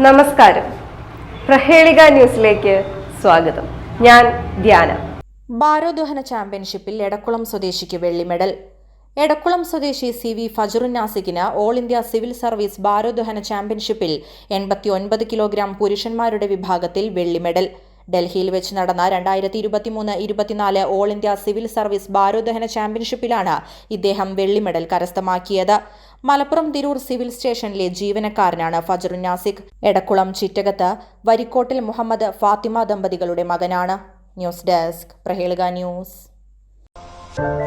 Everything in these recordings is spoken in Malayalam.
നമസ്കാരം. പ്രഹേളിക ന്യൂസിലേക്ക് സ്വാഗതം. ഞാൻ ധ്യാന. ഭാരോദ്വഹന ചാമ്പ്യൻഷിപ്പിൽ എടക്കുളം സ്വദേശിക്ക് വെള്ളി മെഡൽ. എടക്കുളം സ്വദേശി സി വി ഫജറുൻ നാസിക്കിന് ഓൾ ഇന്ത്യ സിവിൽ സർവീസ് ഭാരോദ്വഹന ചാമ്പ്യൻഷിപ്പിൽ എൺപത്തി ഒൻപത് കിലോഗ്രാം പുരുഷന്മാരുടെ വിഭാഗത്തിൽ വെള്ളി മെഡൽ. ഡൽഹിയിൽ വെച്ച് നടന്ന രണ്ടായിരത്തി ഇരുപത്തിമൂന്ന് ഇരുപത്തിനാല് ഓൾ ഇന്ത്യ സിവിൽ സർവീസ് ഭാരോദ്വഹന ചാമ്പ്യൻഷിപ്പിലാണ് ഇദ്ദേഹം വെള്ളി മെഡൽ കരസ്ഥമാക്കിയത്. മലപ്പുറം തിരൂർ സിവിൽ സ്റ്റേഷനിലെ ജീവനക്കാരനാണ് ഫജറു നാസിഖ് എടക്കുളം ചിറ്റകത്ത് വരിക്കോട്ടിൽ മുഹമ്മദ് ഫാത്തിമ ദമ്പതികളുടെ മകനാണ്. News desk Prahelika news.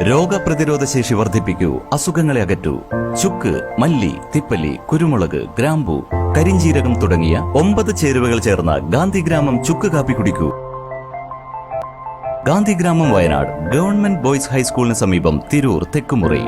രോഗപ്രതിരോധ ശേഷി വർദ്ധിപ്പിക്കൂ അസുഖങ്ങളെ അകറ്റൂ. ചുക്ക് മല്ലി തിപ്പലി കുരുമുളക് ഗ്രാമ്പു കരിഞ്ചീരകം തുടങ്ങിയ ഒമ്പത് ചേരുവകൾ ചേർന്ന ഗാന്ധിഗ്രാമം ചുക്ക് കാപ്പി കുടിക്കൂ. ഗാന്ധിഗ്രാമം വയനാട് ഗവൺമെന്റ് ബോയ്സ് ഹൈസ്കൂളിന് സമീപം തിരൂർ തെക്കുമുറി.